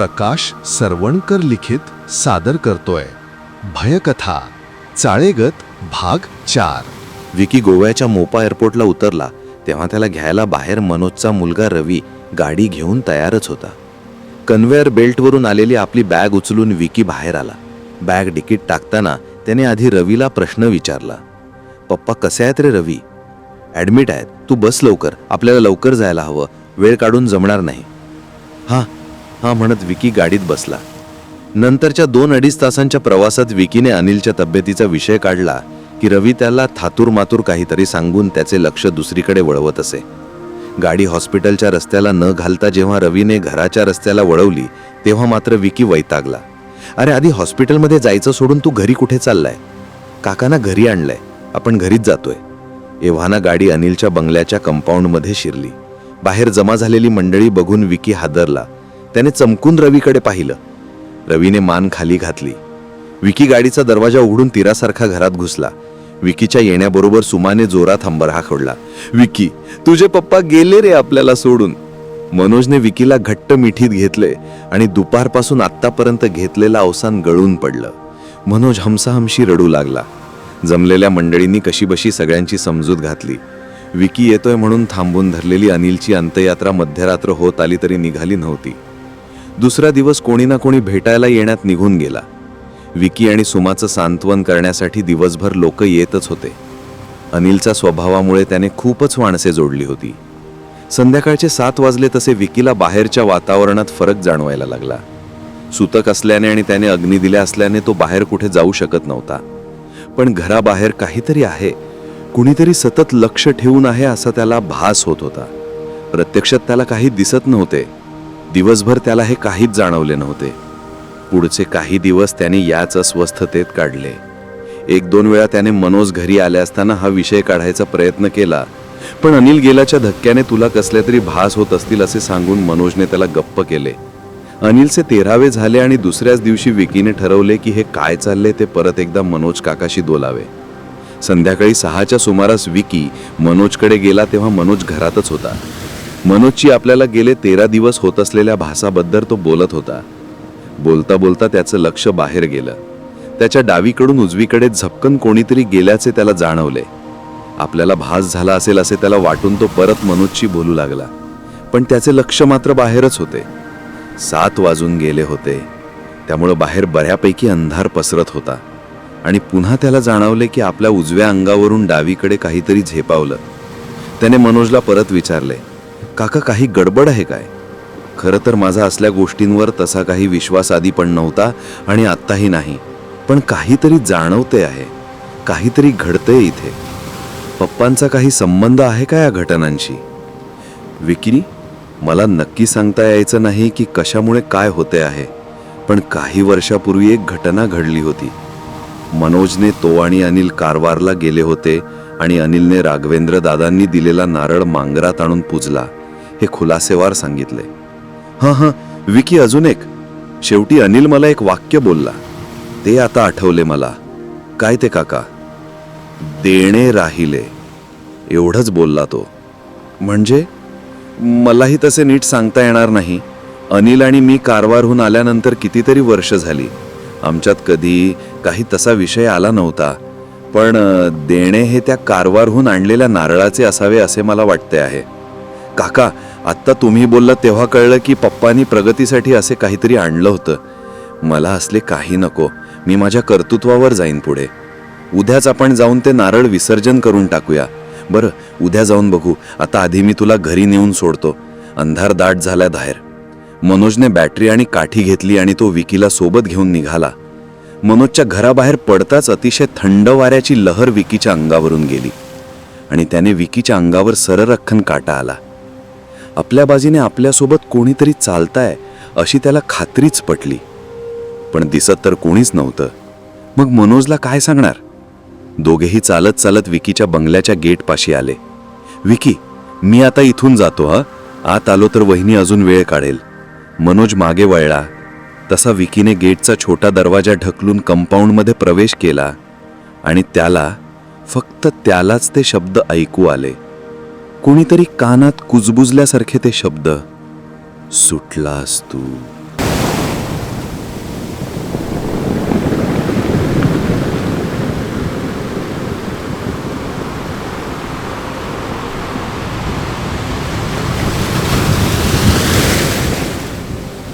प्रकाश सरवणकर लिखित सादर करतोय. भयकथा चाळेगत भाग चार. विकी गोव्याच्या मोपा एअरपोर्टला उतरला तेव्हा त्याला घ्यायला बाहेर मनोजचा मुलगा रवी गाडी घेऊन तयारच होता. कन्व्हेअर बेल्टवरून आलेली आपली बॅग उचलून विकी बाहेर आला. बॅग डिकीट टाकताना त्याने आधी रवीला प्रश्न विचारला. पप्पा कसे आहेत रे रवी? ॲडमिट आहेत. तू बस लवकर. आपल्याला लवकर जायला हवं. वेळ काढून जमणार नाही. हां हां म्हणत विकी गाडीत बसला. नंतरच्या दोन अडीच तासांच्या प्रवासात विकीने अनिलच्या तब्येतीचा विषय काढला की रवी त्याला थातूर मातूर काहीतरी सांगून त्याचे लक्ष दुसरीकडे वळवत असे. गाडी हॉस्पिटलच्या रस्त्याला न घालता जेव्हा रवीने घराच्या रस्त्याला वळवली तेव्हा मात्र विकी वैतागला. अरे आधी हॉस्पिटलमध्ये जायचं सोडून तू घरी कुठे चाललाय? काकांना घरी आणलंय. आपण घरीच जातोय. एव्हाना गाडी अनिलच्या बंगल्याच्या कंपाऊंडमध्ये शिरली. बाहेर जमा झालेली मंडळी बघून विकी हादरला. त्याने चमकून रवीकडे पाहिलं. रवीने मान खाली घातली. विकी गाडीचा दरवाजा उघडून तिरासारखा घरात घुसला. विकीच्या येण्याबरोबर सुमाने जोरात हंबरहा खोडला. विकी तुझे पप्पा गेले रे आपल्याला सोडून. मनोजने विकीला घट्ट मिठीत घेतले आणि दुपारपासून आत्तापर्यंत घेतलेलं अवसान गळून पडलं. मनोज हमसाहमशी रडू लागला. जमलेल्या मंडळींनी कशीबशी सगळ्यांची समजूत घातली. विकी येतोय म्हणून थांबून धरलेली अनिलची अंत्ययात्रा मध्यरात्र होत आली तरी निघाली नव्हती. दुसरा दिवस कोणी ना कोणी भेटायला येण्यात निघून गेला. विकी आणि सुमाचं सांत्वन करण्यासाठी दिवसभर लोक येतच होते. अनिलचा स्वभावामुळे त्याने खूपच माणसे जोडली होती. संध्याकाळचे सात वाजले तसे विकीला बाहेरच्या वातावरणात फरक जाणवायला लागला. सुतक असल्याने आणि त्याने अग्नी दिल्या असल्याने तो बाहेर कुठे जाऊ शकत नव्हता. पण घराबाहेर काहीतरी आहे. कुणीतरी सतत लक्ष ठेवून आहे असा त्याला भास होत होता. प्रत्यक्षात त्याला काही दिसत नव्हते. दिवसभर त्याला हे काहीच जाणवले नव्हते. पुढचे काही दिवस त्याने याच अस्वस्थतेत काढले. एक दोन वेळा त्याने मनोज घरी आले असताना हा विषय काढायचा प्रयत्न केला पण अनिल गेल्याच्या धक्क्याने तुला कसले तरी भास होत असतील असे सांगून मनोजने त्याला गप्प केले. अनिलचे तेरावे झाले आणि दुसऱ्याच दिवशी विकीने ठरवले की हे काय चालले ते परत एकदा मनोज काकाशी बोलावे. संध्याकाळी सहाच्या सुमारास विकी मनोजकडे गेला तेव्हा मनोज घरातच होता. मनोजची आपल्याला गेले तेरा दिवस होत असलेल्या भासाबद्दल तो बोलत होता. बोलता बोलता त्याचं लक्ष बाहेर गेलं. त्याच्या डावीकडून उजवीकडे झपकन कोणीतरी गेल्याचे त्याला जाणवले. आपल्याला भास झाला असेल असे त्याला वाटून तो परत मनोजशी बोलू लागला. पण त्याचे लक्ष मात्र बाहेरच होते. सात वाजून गेले होते. त्यामुळं बाहेर बऱ्यापैकी अंधार पसरत होता. आणि पुन्हा त्याला जाणवले की आपल्या उजव्या अंगावरून डावीकडे काहीतरी झेपावलं. त्याने मनोजला परत विचारले काका काही गडबड आहे काय? खरं तर माझा असल्या गोष्टींवर तसा काही विश्वास आधी पण नव्हता आणि आत्ताही नाही. पण काहीतरी जाणवते आहे. काहीतरी घडतंय इथे. पप्पांचा काही संबंध आहे का या घटनांशी? विकी मला नक्की सांगता यायचं नाही की कशामुळे काय होते आहे पण काही वर्षापूर्वी एक घटना घडली होती. मनोजने तो आणि अनिल कारवारला गेले होते आणि अनिलने राघवेंद्र दादांनी दिलेला नारळ मांगरात आणून पूजला. हे खुलासेवार सांगितले. हां हां विकी अजून एक. शेवटी अनिल मला एक वाक्य बोलला. ते आता आठवले मला. काय ते काका? देणे राहिले. एवढंच बोलला तो. म्हणजे? मलाही तसे नीट सांगता येणार नाही. अनिल आणि मी कारवारहून आल्यानंतर कितीतरी वर्ष झाली. आमच्यात कधी काही तसा विषय आला नव्हता. पण देणे हे त्या कारवारहून आणलेल्या नारळाचे असावे असे मला वाटते आहे. काका आत्ता तुम्ही बोललात तेव्हा कळलं की पप्पांनी प्रगतीसाठी असे काहीतरी आणलं होतं. मला असले काही नको. मी माझ्या कर्तृत्वावर जाईन पुढे. उद्याच आपण जाऊन ते नारळ विसर्जन करून टाकूया. बरं उद्या जाऊन बघू. आता आधी मी तुला घरी नेऊन सोडतो. अंधार दाट झाल्या बाहेर. मनोजने बॅटरी आणि काठी घेतली आणि तो विकीला सोबत घेऊन निघाला. मनोजच्या घराबाहेर पडताच अतिशय थंड वाऱ्याची लहर विकीच्या अंगावरून गेली. आणि त्याने विकीच्या अंगावर सररखन काटा आला. आपल्या बाजीने आपल्यासोबत कोणीतरी चालताय अशी त्याला खात्रीच पटली. पण दिसत तर कोणीच नव्हतं. मग मनोजला काय सांगणार? दोघेही चालत चालत विकीच्या बंगल्याच्या गेटपाशी आले. विकी मी आता इथून जातो हा? आत आलो तर वहिनी अजून वेळ काढेल. मनोज मागे वळला. तसा विकीने गेटचा छोटा दरवाजा ढकलून कंपाऊंडमध्ये प्रवेश केला आणि त्याला फक्त त्यालाच ते शब्द ऐकू आले. कोणीतरी कानात कुजबुजल्यासारखे ते शब्द सुटलास तू.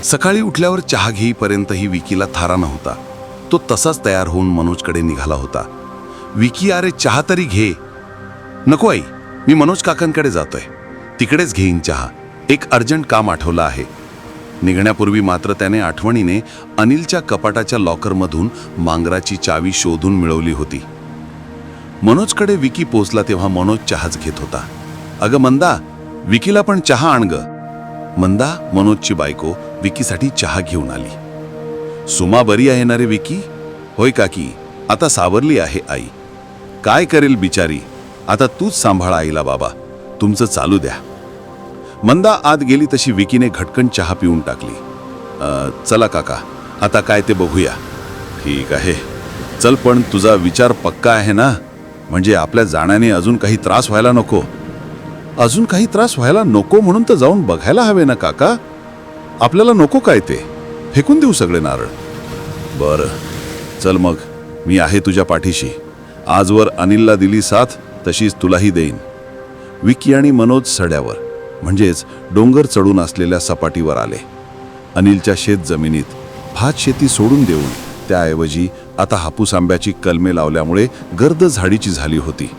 सकाळी उठल्यावर चहा घेईपर्यंतही विकीला थारा नव्हता. तो तसाच तयार होऊन मनोजकडे निघाला होता. विकी अरे चहा तरी घे. नको आई मी मनोज काकांकडे जातोय. तिकडेच घेईन चहा. एक अर्जंट काम आठवलं आहे. निघण्यापूर्वी मात्र त्याने आठवणीने अनिलच्या कपाटाच्या लॉकरमधून मांगराची चावी शोधून मिळवली होती. मनोजकडे विकी पोचला तेव्हा मनोज चहाच घेत होता. अगं मंदा विकीला पण चहा आण ग. मंदा मनोजची बायको विकीसाठी चहा घेऊन आली. सुमा बरी आहे ना रे विकी? होय काकी आता सावरली आहे आई. काय करेल बिचारी? आता तूच सांभाळ आईला बाबा. तुमचं चालू द्या. मंदा आत गेली तशी विकीने घटकन चहा पिऊन टाकली. चला काका आता काय ते बघूया. ठीक आहे. चल पण तुझा विचार पक्का आहे ना? म्हणजे आपल्या जाण्याने अजून काही त्रास व्हायला नको. अजून काही त्रास व्हायला नको म्हणून तर जाऊन बघायला हवे ना काका? आपल्याला नको काय ते? फेकून देऊ सगळे नारळ. बरं. चल मग मी आहे तुझ्या पाठीशी. आजवर अनिलला दिली साथ तशीच तुलाही देईन. विकी आणि मनोज सड्यावर म्हणजेच डोंगर चढून असलेल्या सपाटीवर आले. अनिलच्या शेत जमिनीत भात शेती सोडून देऊन त्याऐवजी आता हापूस आंब्याची कलमे लावल्यामुळे गर्द झाडीची झाली होती.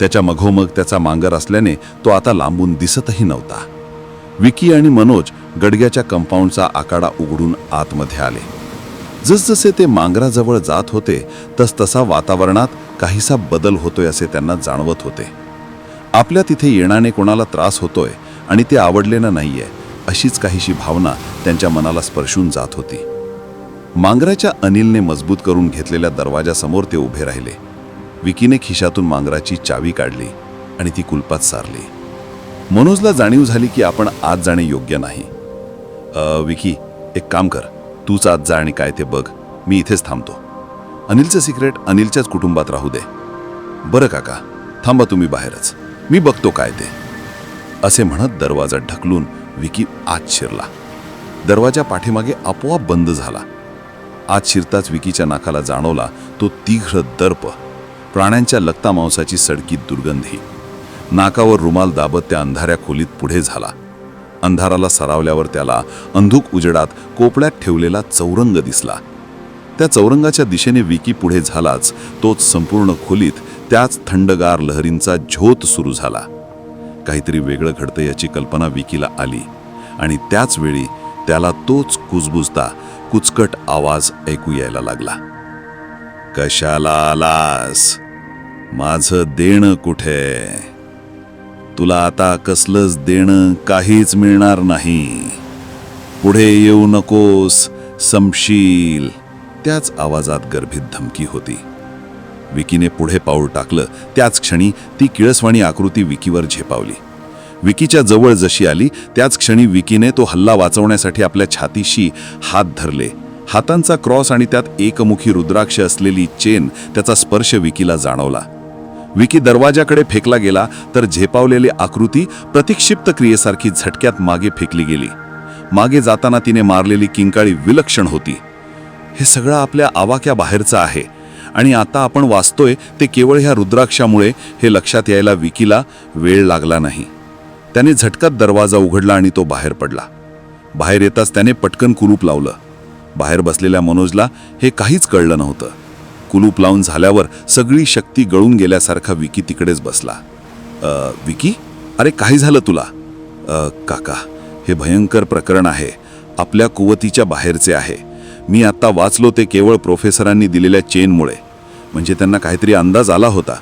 त्याच्या मघोमग त्याचा मांगर असल्याने तो आता लांबून दिसतही नव्हता. विकी आणि मनोज गडग्याच्या कंपाऊंडचा आकाडा उघडून आतमध्ये आले. जसजसे ते मांगराजवळ जात होते तसतसा वातावरणात काहीसा बदल होतोय असे त्यांना जाणवत होते. आपल्या तिथे येण्याने कोणाला त्रास होतोय आणि ते आवडलेलं नाहीये अशीच काहीशी भावना त्यांच्या मनाला स्पर्शून जात होती. मांगराच्या अनिलने मजबूत करून घेतलेल्या दरवाजासमोर ते उभे राहिले. विकीने खिशातून मांगराची चावी काढली आणि ती कुलपात सारली. मनोजला जाणीव झाली की आपण आत जाणे योग्य नाही. विकी एक काम कर. तूच आत जा आणि काय ते बघ. मी इथेच थांबतो. अनिलचं सिक्रेट अनिलच्याच कुटुंबात राहू दे. बरं काका थांबा तुम्ही बाहेरच. मी बघतो काय ते. असे म्हणत दरवाजा ढकलून विकी आत शिरला. दरवाजा पाठीमागे आपोआप बंद झाला. आत शिरताच विकीच्या नाकाला जाणवला तो तीघ्र दर्प प्राण्यांच्या लगता मांसाची सडकी दुर्गंधी. नाकावर रुमाल दाबत त्या अंधाऱ्या खोलीत पुढे झाला. अंधाराला सरावल्यावर त्याला अंधुक उजेडात कोपड्यात ठेवलेला चौरंग दिसला. त्या चौरंगाच्या दिशेने विकी पुढे झालाच तोच संपूर्ण खोलीत त्याच थंडगार लहरींचा झोत सुरू झाला. काहीतरी वेगळं घडतं याची कल्पना विकीला आली आणि त्याच वेळी त्याला तोच कुजबुजता कुचकट आवाज ऐकू यायला लागला. कशाला आलास? माझं देणं कुठे? तुला आता कसलंच देणं काहीच मिळणार नाही. पुढे येऊ नकोस समशील त्याच आवाजात गर्भित धमकी होती. विकीने पुढे पाऊल टाकलं. त्याच क्षणी ती किळसवाणी आकृती विकीवर झेपावली. विकीच्या जवळ जशी आली त्याच क्षणी विकीने तो हल्ला वाचवण्यासाठी आपल्या छातीशी हात धरले. हातांचा क्रॉस आणि त्यात एकमुखी रुद्राक्ष असलेली चेन त्याचा स्पर्श विकीला जाणवला. विकी दरवाजाकडे फेकला गेला तर झेपावलेली आकृती प्रतिक्षिप्त क्रियेसारखी झटक्यात मागे फेकली गेली. मागे जाताना तिने मारलेली किंकाळी विलक्षण होती. हे सगळं आपल्या आवाक्या बाहेरचं आहे आणि आता आपण वाचतोय ते केवळ ह्या रुद्राक्षामुळे हे लक्षात यायला विकीला वेळ लागला नाही. त्याने झटकत दरवाजा उघडला आणि तो बाहेर पडला. बाहेर येताच त्याने पटकन कुलूप लावलं. बाहेर बसलेल्या मनोजला हे काहीच कळलं नव्हतं. कुलूप लावून झाल्यावर सगळी शक्ती गळून गेल्यासारखा विकी तिकडेच बसला. विकी? अरे काही झालं तुला? काका हे भयंकर प्रकरण आहे. आपल्या कुवतीच्या बाहेरचे आहे. मी आत्ता वाचलो ते केवळ प्रोफेसरांनी दिलेल्या चेनमुळे. म्हणजे त्यांना काहीतरी अंदाज आला होता.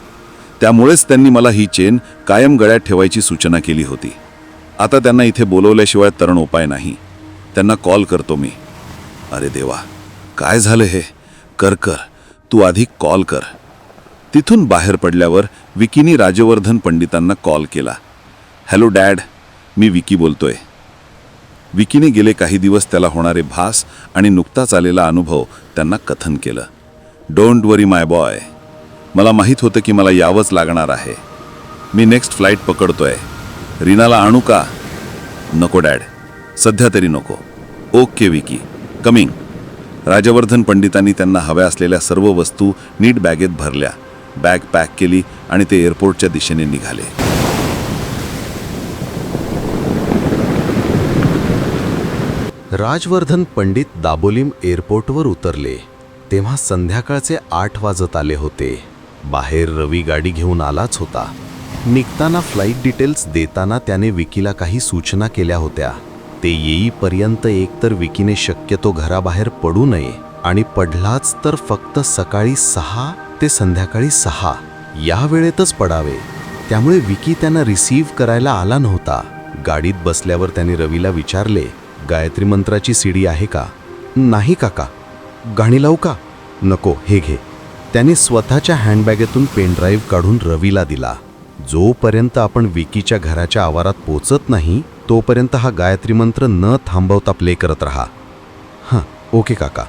त्यामुळेच त्यांनी मला ही चेन कायम गळ्यात ठेवायची सूचना केली होती. आता त्यांना इथे बोलवल्याशिवाय तरण उपाय नाही. त्यांना कॉल करतो मी. अरे देवा काय झालं हे? कर कर. तू आधी कॉल कर. तिथून बाहेर पडल्यावर विकीनी राजवर्धन पंडितांना कॉल केला. Hello dad. मी विकी बोलतोय. विकीने गेले काही दिवस त्याला होणारे भास आणि नुकताच आलेला अनुभव त्यांना कथन केलं. Don't worry my boy. मला माहीत होतं की मला यावंच लागणार आहे. मी नेक्स्ट फ्लाईट पकडतोय. रीनाला आणू का? नको डॅड. सध्या तरी नको. ओके विकी. कमिंग. राजवर्धन पंडितांनी त्यांना हव्या असलेल्या सर्व वस्तू नीट बॅगेत भरल्या. बॅग पॅक केली आणि ते एअरपोर्टच्या दिशेने निघाले. राजवर्धन पंडित दाबोलीम एअरपोर्टवर उतरले. तेव्हा संध्याकाळचे आठ वाजत आले होते. बाहेर रवी गाडी घेऊन आलाच होता. निघताना फ्लाईट डिटेल्स देताना त्याने विकीला काही सूचना केल्या होत्या. ते येईपर्यंत एकतर विकीने शक्यतो घराबाहेर पडू नये आणि पडलाच तर फक्त सकाळी सहा ते संध्याकाळी सहा या वेळेतच पडावे. त्यामुळे विकी त्यांना रिसीव्ह करायला आला नव्हता. गाडीत बसल्यावर त्याने रवीला विचारले गायत्री मंत्राची सीडी आहे का? नाही काका. गाणी लावू का? नको हे घे. त्याने स्वतःच्या हँडबॅगेतून पेनड्राईव्ह काढून रवीला दिला. जोपर्यंत आपण विकीच्या घराच्या आवारात पोचत नाही तोपर्यंत हा गायत्री मंत्र न थांबवता प्ले करत राहा. हां ओके काका.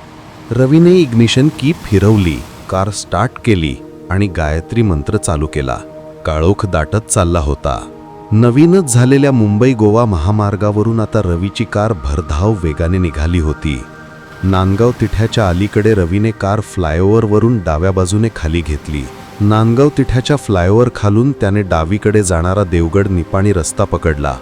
रवीने इग्निशन की फिरवली कार स्टार्ट केली आणि गायत्री मंत्र चालू केला. काळोख दाटत चालला होता. नवीनच झालेल्या मुंबई गोवा महामार्गावरून आता रवीची कार भरधाव वेगाने निघाली होती. नांदगाव तिठ्याच्या अलीकडे रवीने कार फ्लायओव्हरवरून डाव्या बाजूने खाली घेतली. नांदगाव तिठ्याच्या फ्लायओव्हर खालून त्याने डावीकडे जाणारा देवगड निपाणी रस्ता पकडला.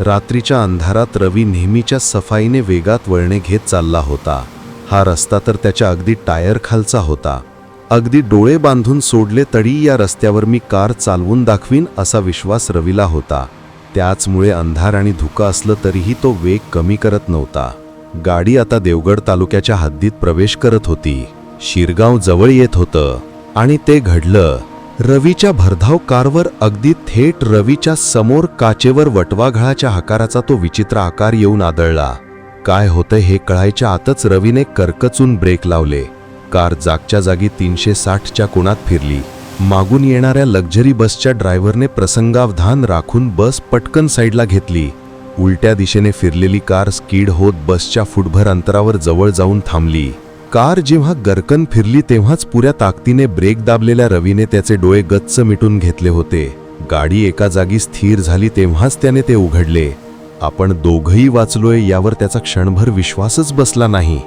रात्रीच्या अंधारात रवी नेहमीच्या सफाईने वेगात वळणे घेत चालला होता. हा रस्ता तर त्याच्या अगदी टायर खालचा होता. अगदी डोळे बांधून सोडले तरी या रस्त्यावर मी कार चालवून दाखवीन असा विश्वास रवीला होता. त्याचमुळे अंधार आणि धुकं असलं तरीही तो वेग कमी करत नव्हता. गाडी आता देवगड तालुक्याच्या हद्दीत प्रवेश करत होती. शिरगाव जवळ येत होतं आणि ते घडलं. रवीच्या भरधाव कारवर अगदी थेट रवीच्या समोर काचेवर वटवाघळाच्या आकाराचा तो विचित्र आकार येऊन आदळला. काय होतं हे कळायच्या आतच रवीने करकचून ब्रेक लावले. कार जागच्या जागी तीनशे साठच्या कोणात फिरली. मागून येणाऱ्या लक्झरी बसच्या ड्रायव्हरने प्रसंगावधान राखून बस पटकन साईडला घेतली. उलट्या दिशेने फिरलेली कार स्कीड होत बसच्या फुटभर अंतरावर जवळ जाऊन थांबली. कार जेव्हा गरकन फिरली तेव्हाच पुऱ्या ताकदीने ब्रेक दाबलेल्या रवीने त्याचे डोळे गच्च मिटून घेतले होते. गाडी एका जागी स्थिर झाली तेव्हाच त्याने ते उघडले. आपण दोघही वाचलोय यावर त्याचा क्षणभर विश्वासच बसला नाही.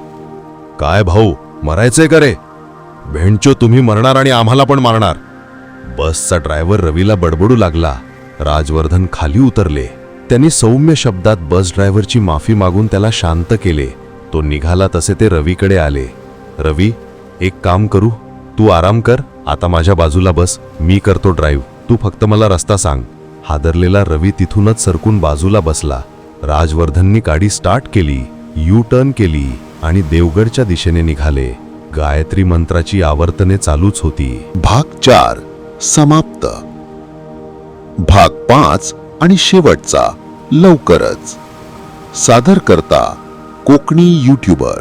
काय भाऊ मरायचंय का रे? भेंडचो तुम्ही मरणार आणि आम्हाला पण मारणार. बसचा ड्रायव्हर रवीला बडबडू लागला. राजवर्धन खाली उतरले. त्यांनी सौम्य शब्दात बस ड्रायव्हरची माफी मागून त्याला शांत केले. तो निघाला तसे ते रवीकडे आले. रवी एक काम करू. तू आराम कर. आता माझ्या बाजूला बस. मी करतो ड्राईव्ह. तू फक्त मला रस्ता सांग. हादरलेला रवी तिथूनच सरकून बाजूला बसला. राजवर्धननी गाडी स्टार्ट केली यू टर्न केली आणि देवगडच्या दिशेने निघाले. गायत्री मंत्राची आवर्तने चालूच होती. भाग चार. समाप्त. भाग पाच आणि शेवटचा. लवकरच. सादर करता. कोकणी युट्यूबर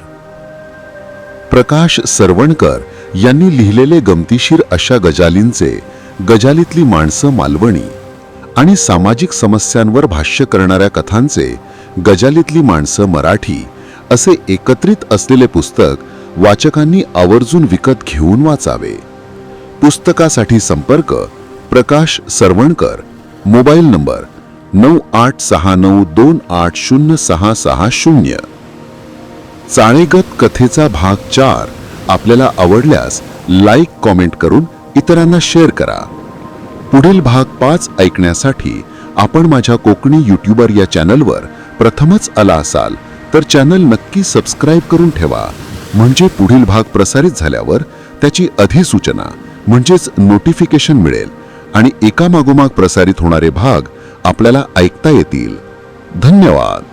प्रकाश सरवणकर यांनी लिहिलेले गमतीशीर अशा गजालींचे गजालीतली माणसं मालवणी आणि सामाजिक समस्यांवर भाष्य करणाऱ्या कथांचे गजालीतली माणसं मराठी असे एकत्रित असलेले पुस्तक वाचकांनी आवर्जून विकत घेऊन वाचावे. पुस्तकासाठी संपर्क प्रकाश सरवणकर मोबाईल नंबर नऊ आठ सहा नऊ दोन आठ शून्य सहा सहा शून्य. चाळेगत कथेचा भाग चार आपल्याला आवडल्यास लाईक कॉमेंट करून इतरांना शेअर करा. पुढील भाग पाच ऐकण्यासाठी आपण माझ्या कोकणी युट्यूबर या चॅनलवर प्रथमच आला असाल तर चॅनल नक्की सबस्क्राईब करून ठेवा. म्हणजे पुढील भाग प्रसारित झाल्यावर त्याची अधिसूचना म्हणजेच नोटिफिकेशन मिळेल आणि एकामागोमाग प्रसारित होणारे भाग आपल्याला ऐकता येतील. धन्यवाद!